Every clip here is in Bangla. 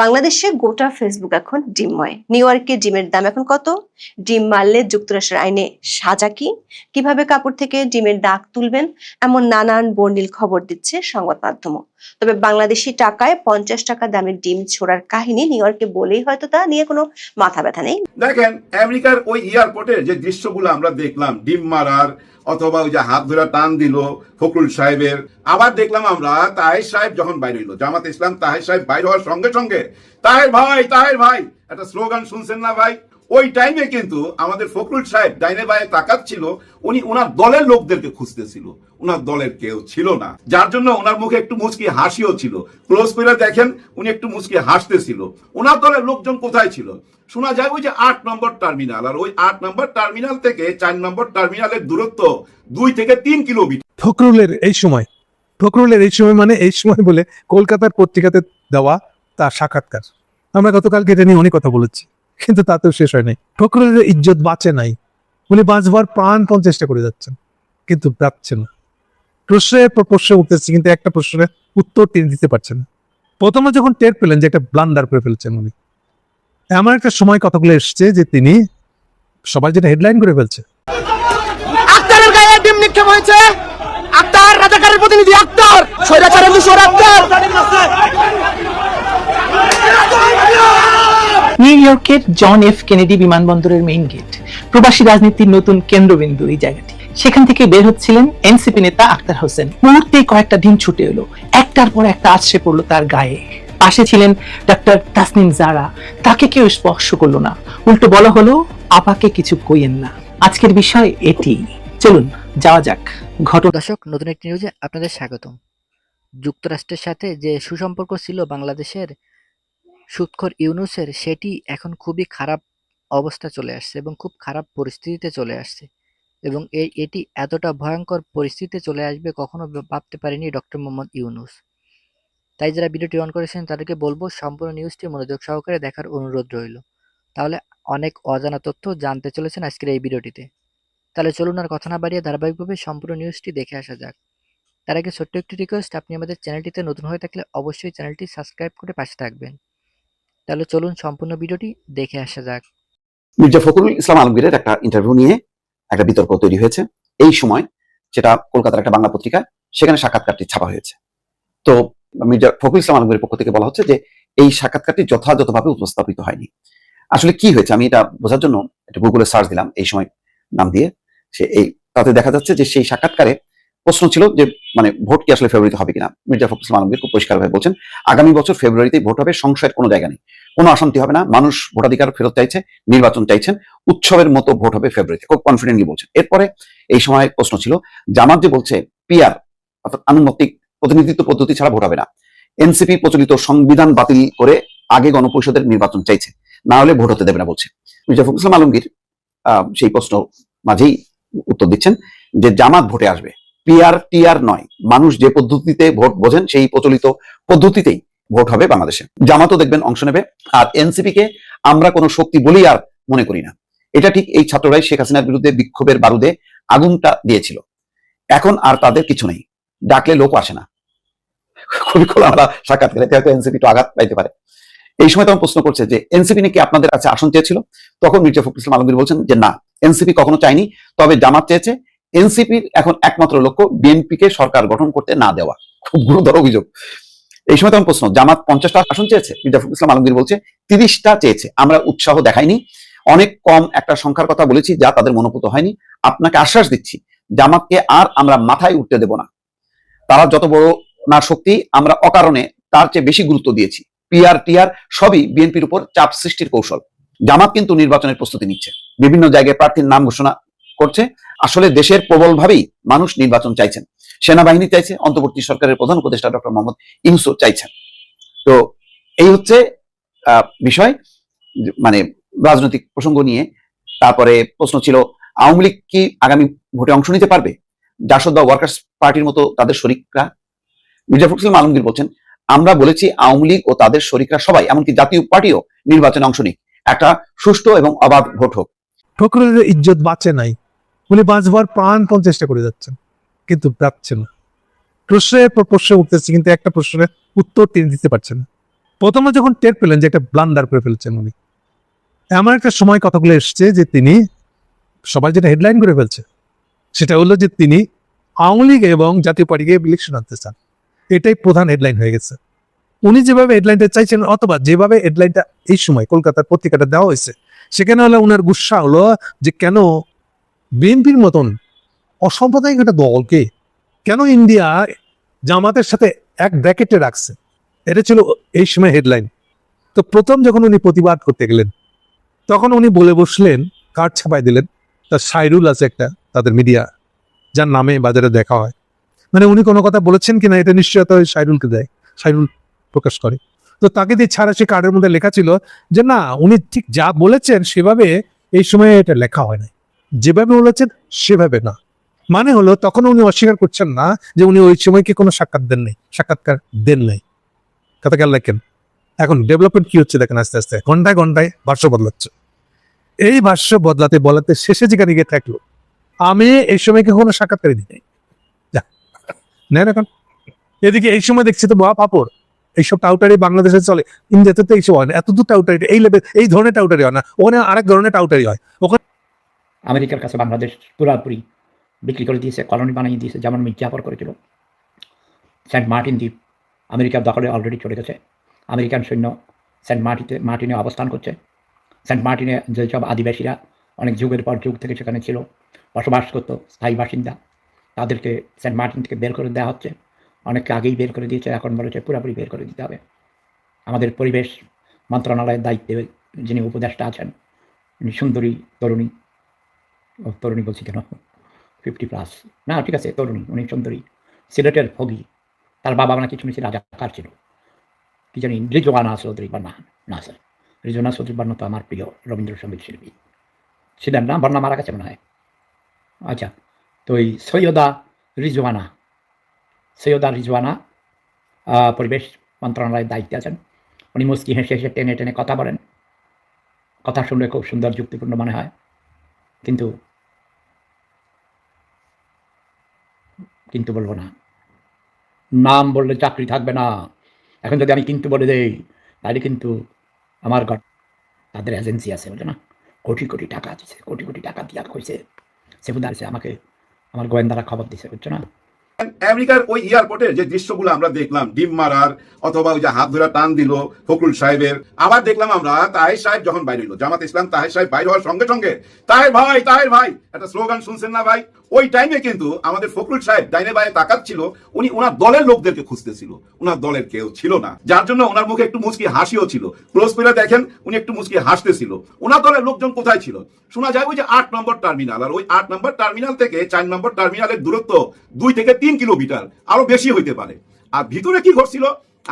বাংলাদেশে গোটা ফেসবুক এখন ডিমময় নিউ ইয়র্কে ডিমের দাম এখন কত? ডিম মারলে যুক্তরাষ্ট্রের আইনে সাজা কি? কীভাবে কাপড় থেকে ডিমের দাগ তুলবেন? এমন নানান বর্ণিল খবর দিচ্ছে সংবাদ মাধ্যমও। তবে বাংলাদেশি টাকায় পঞ্চাশ টাকা দামের ডিম ছোড়ার কাহিনী নিউ ইয়র্কে বলেই হয়তো তা নিয়ে কোনো মাথা ব্যথা নেই। দেখেন, আমেরিকার ওই এয়ারপোর্টের যে দৃশ্যগুলো আমরা দেখলাম, ডিম মারার অথবা ওই যে হাত ধরে টান দিল ফখরুল সাহেবের, আবার দেখলাম আমরা তাহের সাহেব যখন বাইরে হইল, জামাত ইসলাম তাহের সাহেব বাইরে হওয়ার সঙ্গে সঙ্গে, তাহের ভাই তাহের ভাই, একটা স্লোগান শুনছেন না ভাই? ওই টাইমে কিন্তু আমাদের ফখরুল সাহেব ডাইনে বাইরে তাকাচ্ছিল উনি ওনার দলের লোকদেরকে খুঁজতেছিল। ওনার দলের কেউ ছিল না। যার জন্য ওনার মুখে একটু মুচকি হাসিও ছিল। ক্লোজ করে দেখেন, উনি একটু মুচকি হাসতেছিল। ওনার দলের লোকজন কোথায় ছিল? শোনা যায় ওই যে আট নম্বর টার্মিনাল, আর ওই আট নম্বর টার্মিনাল থেকে চার নম্বর টার্মিনালের দূরত্ব দুই থেকে তিন কিলোমিটার। ফখরুলের এই সময়, ফখরুলের এই সময় মানে এই সময় বলে কলকাতার পত্রিকাতে দেওয়া তার সাক্ষাৎকার। আমরা গতকালকে এটা নিয়ে অনেক কথা বলেছি। কিন্তু তাতেও শেষ হয় নাই। ফখরুলের ইজ্জত বাঁচে নাই। উনি বাঁচবার প্রাণপণ চেষ্টা করে যাচ্ছেন, কিন্তু পাচ্ছে না। প্রশ্নের পর প্রশ্ন উঠতেছে, কিন্তু একটা প্রশ্নের উত্তর তিনি দিতে পারছেন প্রথমে যখন টের পেলেন যে একটা ব্লান্ডার করে ফেলছেন উনি, এমন একটা সময় কথাগুলো এসছে যে তিনি সবাই যেটা হেডলাইন করে ফেলছে। আক্তারের আক্তার প্রতিনিধি আক্তার আক্তার। নিউ ইয়র্কের জন এফ কেনেডি বিমানবন্দরের মেইন গেট প্রবাসী রাজনীতির নতুন কেন্দ্রবিন্দু এই জায়গাটি। সেখান থেকে বের হচ্ছিলেন এনসিপি নেতা আক্তার হোসেন। মুহূর্তে কয়েকটা ডিম ছুটে এলো। একটার পর একটা আছড়ে পড়ল তার গায়ে। পাশে ছিলেন ডাক্তার তাসনিম জারা। তাকে কেউ স্পর্শ করল না। উল্টো বলা হলো, আপাকে কিছু কইয়েন না। আজকের বিষয় এটি। চলুন, যাওয়া যাক। ঘটনা দর্শক, নতুন একটি নিউজে আপনাদের স্বাগতম। যুক্তরাষ্ট্রের সাথে যে সুসম্পর্ক ছিল বাংলাদেশের সুৎখর ইউনুসের সেটি এখন খুবই খারাপ অবস্থা চলে আসছে এবং খুব খারাপ পরিস্থিতিতে চলে আসছে। এবং এই এটি এতটা ভয়ঙ্কর পরিস্থিতিতে চলে আসবে কখনো ভাবতে পারেনি ডক্টর মোহাম্মদ ইউনুস। তাই যারা ভিডিওটি অন করেছেন তাদেরকে বলব সম্পূর্ণ নিউজটি মনোযোগ সহকারে দেখার অনুরোধ রইল। তাহলে অনেক অজানা তথ্য জানতে চলেছেন আজকের এই ভিডিওটিতে। তাহলে চলুন আর কথা না বাড়িয়ে ধারাবাহিকভাবে সম্পূর্ণ নিউজটি দেখে আসা যাক। তার আগে ছোট্ট একটি রিকোয়েস্ট আপনি আমাদের চ্যানেলটিতে নতুন হয়ে থাকলে অবশ্যই চ্যানেলটি সাবস্ক্রাইব করে পাশে থাকবেন। তাহলে চলুন সম্পূর্ণ ভিডিওটি দেখে আসা যাক। মির্জা ফখরুল ইসলাম আলমগীরের একটা ইন্টারভিউ নিয়ে একটা বিতর্ক তৈরি হয়েছে। এই সময় সেটা কলকাতার একটা বাংলা পত্রিকায়, সেখানে সাক্ষাৎকারটি ছাপা হয়েছে। তো মির্জা ফখরুল ইসলাম আলমগীরের পক্ষ থেকে বলা হচ্ছে যে, এই সাক্ষাৎকারটি যথাযথভাবে উপস্থাপিত হয়নি। আসলে কি হয়েছে? আমি এটা বোঝার জন্য একটা গুগলে সার্চ দিলাম এই সময় নাম দিয়ে। সে এই, তাতে দেখা যাচ্ছে যে সেই সাক্ষাৎকারে প্রশ্ন ছিল যে মানে ভোট কি আসলে ফেব্রুয়ারিতে হবে কিনা? মির্জা ফখরুল আলমগীর খুব পরিষ্কারভাবে বলছেন, আগামী বছর ফেব্রুয়ারিতে ভোট হবে, সংশয়ের কোনো জায়গা নেই। কোনো অশান্তি হবে না, মানুষ ভোটাধিকার ফেরত চাইছে, নির্বাচন চাইছেন, উৎসবের মতো ভোট হবে ফেব্রুয়ারিতে খুব কনফিডেন্টলি বলছেন। এরপরে এই সময় প্রশ্ন ছিল, জামাত যে বলছে পিআর অর্থাৎ আনুমাতিক প্রতিনিধিত্ব পদ্ধতি ছাড়া ভোট হবে না। এনসিপি প্রচলিত সংবিধান বাতিল করে আগে গণপরিষদের নির্বাচন চাইছে, না হলে ভোট হতে দেবে না বলছে। মির্জা ফখরুল আলমগীর সেই প্রশ্ন মাঝেই উত্তর দিচ্ছেন যে, জামাত ভোটে আসবে। পিআর টিআর নয়। মানুষ যে পদ্ধতিতে ভোট বোঝেন, সেই প্রচলিত পদ্ধতিতেই ভোট হবে বাংলাদেশে। জামাতও দেখবেন অংশ নেবে। আর এনসিপি কে আমরা কোনো শক্তি বলেই আর মনে করি না। এটা ঠিক এই ছাত্ররাই শেখ হাসিনার বিরুদ্ধে বিক্ষোভের বারুদে আগুনটা দিয়েছিল। এখন আর তাদের কিছু নেই। ডাকলে লোক আসে না। খুবই খোলামেলা সাক্ষাৎকার এতে হয়তো এনসিপি একটু আঘাত পাইতে পারে। এই সময় তখন প্রশ্ন করছে যে এনসিপি নাকি আপনাদের কাছে আসন চেয়েছিল? তখন মির্জা ফখরুল ইসলাম আলমগীর বলছেন যে, না। এনসিপি কখনো চায়নি, তবে জামাত চেয়েছে। এনসিপির এখন একমাত্র লক্ষ্য বিএনপিকে সরকার গঠন করতে না দেওয়া। খুব গুরুতর অভিযোগ। এই সময় তখন প্রশ্ন, জামাত পঞ্চাশটা আসন চেয়েছে? মির্জা ফখরুল ইসলাম আলমগীর বলছে, তিরিশটা চেয়েছে। আমরা উৎসাহ দেখাইনি। অনেক কম একটা সংখ্যার কথা বলেছি যা তাদের মনোভূত হয়নি। আপনাকে আশ্বাস দিচ্ছি, জামাতকে আর আমরা মাথায় উঠতে দেব না। তারা যত বড় না শক্তি, আমরা অকারণে তার চেয়ে বেশি গুরুত্ব দিয়েছি। পিআর টিআর সবই বিএনপির উপর চাপ সৃষ্টির কৌশল। জামাত কিন্তু নির্বাচনের প্রস্তুতি নিচ্ছে। বিভিন্ন জায়গায় প্রার্থীর নাম ঘোষণা করছে। আসলে দেশের প্রবলভাবেই মানুষ নির্বাচন চাইছেন। সেনাবাহিনী চাইছে, অন্তর্বর্তী সরকারের প্রধান উপদেষ্টা ডক্টর মোহাম্মদ ইউনুসও চাইছেন। তো এই হচ্ছে বিষয় মানে রাজনৈতিক প্রসঙ্গ নিয়ে। তারপরে প্রশ্ন ছিল, আওয়ামী লীগ কি আগামী ভোটে অংশ নিতে পারবে? জাসদ বা ওয়ার্কার্স পার্টির মতো তাদের শরিকরা? মির্জা ফখরুল আলমগীর বলছেন, আমরা বলেছি আওয়ামী লীগ ও তাদের শরিকরা সবাই, এমনকি জাতীয় পার্টিও নির্বাচনে অংশ নিক। একটা সুষ্ঠু এবং অবাধ ভোট হোক। ফখরুলের ইজ্জত বাঁচে নাই। উনি বাঁচবার প্রাণপণ চেষ্টা করে যাচ্ছেন, কিন্তু পাচ্ছে না। প্রশ্নের পর, প্রশ্ন উঠতেছে, কিন্তু একটা প্রশ্নের উত্তর তিনি দিতে পারছেন না। প্রথমে যখন টের পেলেন যে একটা ব্লান্ডার করে ফেলছেন উনি, এমন একটা সময় কথাগুলো এসছে যে তিনি সবাই যেটা হেডলাইন করে ফেলছে, সেটা হলো যে তিনি আওয়ামী লীগ এবং জাতীয় পার্টিকে ইলেকশন আনতে চান। এটাই প্রধান হেডলাইন হয়ে গেছে। উনি যেভাবে হেডলাইনটা চাইছেন, অথবা যেভাবে হেডলাইনটা এই সময় কলকাতার পত্রিকাটা দেওয়া হয়েছে, সেখানে হলো ওনার গুসা হলো যে কেন বিএনপির মতন অসাম্প্রদায়িক একটা দলকে কেন ইন্ডিয়া জামাতের সাথে এক ব্র্যাকেটে রাখছে? এটা ছিল এই সময় হেডলাইন তো প্রথম যখন উনি প্রতিবাদ করতে গেলেন, তখন উনি বলে বসলেন কার্ড ছাপাই দিলেন, তার সাইরুল আছে একটা, তাদের মিডিয়া যার নামে বাজারে দেখা হয়। মানে উনি কোনো কথা বলেছেন কিনা এটা নিশ্চয়তা ওই সাইরুলকে দেয় সাইরুল প্রকাশ করে। তো তাকে দিয়ে ছাড়া সে কার্ডের মধ্যে লেখা ছিল যে, না, উনি ঠিক যা বলেছেন সেভাবে এই সময়ে এটা লেখা হয় না যেভাবে বলেছেন, সেভাবে না। মানে হলো, তখন উনি অস্বীকার করছেন না যে উনি ওই সময়কে কোনো সাক্ষাৎ দেন নাই, সাক্ষাৎকার দেন নাই। কথা খেয়াল রাখেন। এখন ডেভেলপমেন্ট কি হচ্ছে দেখেন আস্তে আস্তে। ঘন্টায় ঘন্টায় ভাষ্য বদলাচ্ছে। এই ভাষ্য বদলাতে বলাতে শেষে যেখানে গিয়ে থাকল, আমি এই সময়কে কোনো সাক্ষাৎকারই দিই নেন এখন। এদিকে এই সময় দেখছি তো বা পাপড় এইসব টাউটারি বাংলাদেশে চলে। ইন্ডিয়াতে তো এইসব হয় না। এত দূর টাউটারি, এই লেভেল এই ধরনের টাউটারি হয় না। ওখানে আরেক ধরনের টাউটারি হয়। ওখানে আমেরিকার কাছে বাংলাদেশ পুরাপুরি বিক্রি করে দিয়েছে, কলোনি বানিয়ে দিয়েছে, যেমন মির্জাফর করেছিল। সেন্ট মার্টিন দ্বীপ আমেরিকার দখলে অলরেডি চলে গেছে। আমেরিকান সৈন্য সেন্ট মার্টিতে, মার্টিনে অবস্থান করছে। সেন্ট মার্টিনে যেসব আদিবাসীরা অনেক যুগের পর যুগ থেকে সেখানে ছিল, বসবাস করতো স্থায়ী বাসিন্দা, তাদেরকে সেন্ট মার্টিন থেকে বের করে দেওয়া হচ্ছে। অনেককে আগেই বের করে দিয়েছে, এখন বলেছে পুরোপুরি বের করে দিতে হবে। আমাদের পরিবেশ মন্ত্রণালয়ের দায়িত্বে যিনি উপদেষ্টা আছেন, সুন্দরী, তরুণী তরুণী বলছি কেন? ফিফটি প্লাস না, ঠিক আছে, তরুণী, উনি সুন্দরী সিলেটের ভোগী। তার বাবা নাকি শুনেছি রাজাকার ছিল। কি জানি, রিজওয়ানা চৌধুরী বান্না না স্যার। রিজওয়ানা চৌধুরী বান্না তো আমার প্রিয় রবীন্দ্রসঙ্গীত শিল্পী। ছিলেন না বান্না মারা গেছে মনে হয়। আচ্ছা তো এই সৈয়দা রিজওয়ানা সৈয়দা রিজওয়ানা পরিবেশ মন্ত্রণালয়ের দায়িত্বে আছেন। উনি মুস্কি হেসে হেসে টেনে টেনে কথা বলেন। কথা শুনলে খুব সুন্দর, যুক্তিপূর্ণ মনে হয়। কিন্তু কিন্তু বলব না। নাম বললে চাকরি থাকবে না। এখন যদি আমি কিন্তু বলে দেই, তাহলে কিন্তু আমার ঘর তাদের এজেন্সি আছে বলে না? কোটি কোটি টাকা আছে কোটি কোটি টাকা দিয়া কইছে। সেবুদার আছে আমাকে আমার গোয়েন্দারা খবর দিছে, বুঝছ না? আমেরিকার ওই এয়ারপোর্টের যে দৃশ্যগুলো আমরা দেখলাম, ডিম মারার অথবা ওই যে হাত ধরে টান দিল ফখরুল সাহেবের, আবার দেখলাম আমরা তাহের সাহেব যখন বাইরে হইল জামাত ইসলাম তাহের সাহেব বাইরে হওয়ার সঙ্গে সঙ্গে, তাহের ভাই তাহের ভাই, একটা স্লোগান শুনছেন না ভাই? ওই টাইমে কিন্তু আমাদের ফখরুল সাহেব ডাইনে বাইরে তাকাচ্ছিল, উনি ওনার দলের লোকদেরকে খুঁজতেছিল। ওনার দলের কেউ ছিল না। যার জন্য ওনার মুখে একটু মুচকি হাসিও ছিল। ক্লোজ করে দেখেন, উনি একটু মুচকি হাসতেছিল। ওনার দলের লোকজন কোথায় ছিল? শোনা যায় ওই যে আট নম্বর টার্মিনাল আর ওই আট নম্বর টার্মিনাল থেকে চার নম্বর টার্মিনালের দূরত্ব দুই থেকে তিন কিলোমিটার, আরও বেশি হইতে পারে। আর ভিতরে কি ঘটছিল?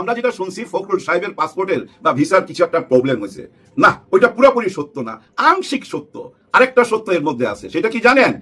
আমরা যেটা শুনছি, ফখরুল সাহেবের পাসপোর্টের বা ভিসার কিছু একটা প্রবলেম হয়েছে। না, ওইটা পুরোপুরি সত্য না, আংশিক সত্য। আরেকটা সত্য এর মধ্যে আছে, সেটা কি জানেন?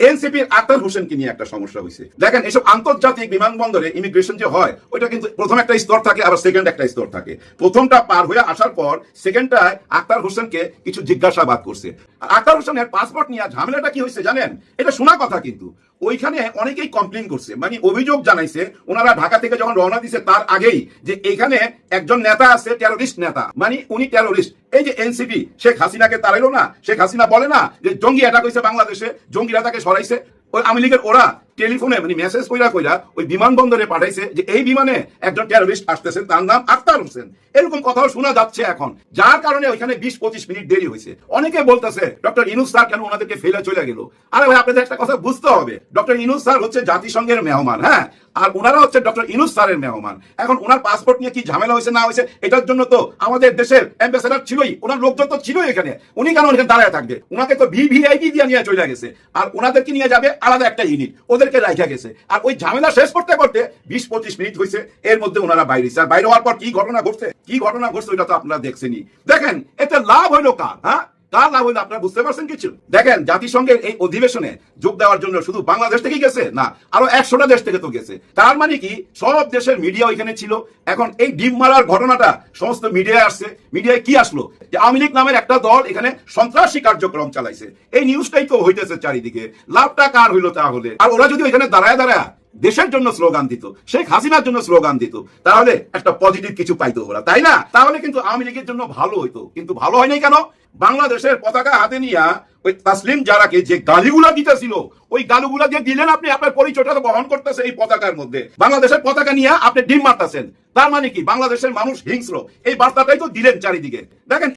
এনসিপির আক্তার হোসেনকে নিয়ে একটা সমস্যা হয়েছে দেখেন, এসব আন্তর্জাতিক বিমানবন্দরে ইমিগ্রেশন যে হয়, ওইটা কিন্তু প্রথম একটা স্তর থাকে, আবার সেকেন্ড একটা স্তর থাকে। প্রথমটা পার হয়ে আসার পর সেকেন্ডটায় আক্তার হোসেনকে কিছু জিজ্ঞাসাবাদ করছে। আক্তার হোসেনের পাসপোর্ট নিয়ে ঝামেলাটা কি হয়েছে জানেন? এটা শোনা কথা কিন্তু। ওইখানে অনেকেই কমপ্লেন করছে। মানে অভিযোগ জানাইছে, ওনারা ঢাকা থেকে যখন রওনা দিছে তার আগেই যে এখানে একজন নেতা আছে টেরোরিস্ট নেতা। মানে উনি টেরোরিস্ট এই যে এনসিপি শেখ হাসিনাকে তাড়াইলো না? শেখ হাসিনা বলে না যে জঙ্গি অ্যাটাক হয়েছে বাংলাদেশে, জঙ্গিরা তাকে সরাইছে? ওই আওয়ামী লীগের ওরা টেলিফোনে মানে মেসেজ কইরা কইরা ওই বিমানবন্দরে পাঠাইছে যে এই বিমানে একজন টেরোরিস্ট আসতেছে তার নাম আক্তার হোসেন। এরকম কথাও শোনা যাচ্ছে এখন। যার কারণে ওইখানে বিশ পঁচিশ মিনিট দেরি হয়েছে। অনেকে বলতেছে, ডক্টর ইনুস স্যার কেন ওনাদেরকে ফেলে চলে গেল? আরে ভাই, আপনাদের একটা কথা বুঝতে হবে। ডক্টর ইনুস স্যার হচ্ছে জাতিসংঘের মেহমান হ্যাঁ? আর ওনারা হচ্ছে ডক্টর ইনুস স্যারের মেহমান এখন ওনার পাসপোর্ট নিয়ে কি ঝামেলা হয়েছে, না হয়েছে, এটার জন্য তো আমাদের দেশের অ্যাম্বাসেডার ছিলই, ওনার লোকজন তো ছিলই এখানে। উনি কেন এখানে দাঁড়ায় থাকবে? ওনাকে তো ভিভিআইপি দিয়ে নিয়ে চলে গেছে। আর ওনাদেরকে নিয়ে যাবে আলাদা একটা ইউনিট ওদেরকে রাখা গেছে। আর ওই ঝামেলা শেষ করতে করতে বিশ পঁচিশ মিনিট হয়েছে এর মধ্যে ওনারা বাইরে আর বাইরে হওয়ার পর কি ঘটনা ঘটছে? কি ঘটনা ঘটছে ওইটা তো আপনারা দেখছেনি দেখেন, এতে লাভ হইল কার হ্যাঁ? কার লাভ হইল আপনারা বুঝতে পারছেন কিছু? দেখেন, জাতিসংঘের এই অধিবেশনে যোগ দেওয়ার জন্য শুধু বাংলাদেশ থেকেই গেছে? না, আরও একশোটা দেশ থেকে তো গেছে। তার মানে কি? সব দেশের মিডিয়া ওইখানে ছিল। এখন এই ডিম মারার ঘটনাটা সমস্ত মিডিয়ায় আসছে। মিডিয়ায় কি আসলো? যে আওয়ামী লীগ নামের একটা দল এখানে সন্ত্রাসী কার্যক্রম চালাইছে। এই নিউজটাই তো হইতেছে চারিদিকে। লাভটা কার হইল তাহলে? আর ওরা যদি ওইখানে দাঁড়ায় দাঁড়ায় দেশের জন্য স্লোগান দিত, শেখ হাসিনার জন্য স্লোগান দিত, তাহলে একটা পজিটিভ কিছু পাইতো ওরা, তাই না? তাহলে কিন্তু আওয়ামী লীগের জন্য ভালো হইতো, কিন্তু ভালো হয় নাই কেন? বাংলাদেশের পতাকা হাতে নিয়ে ওই তাসলিম জারাকে যে গালিগুলা দিতেছিল, ওই গালিগুলা যে দিলেন আপনি, আপনার পরিচয়টা বহন করতেছে এই পতাকার মধ্যে। বাংলাদেশের পতাকা নিয়ে আপনি ডিম মারতেছেন। তার মানে কি? বাংলাদেশের মানুষ হিংস্র। এই বার্তাটাই তো দিলেন চারিদিকে। দেখেন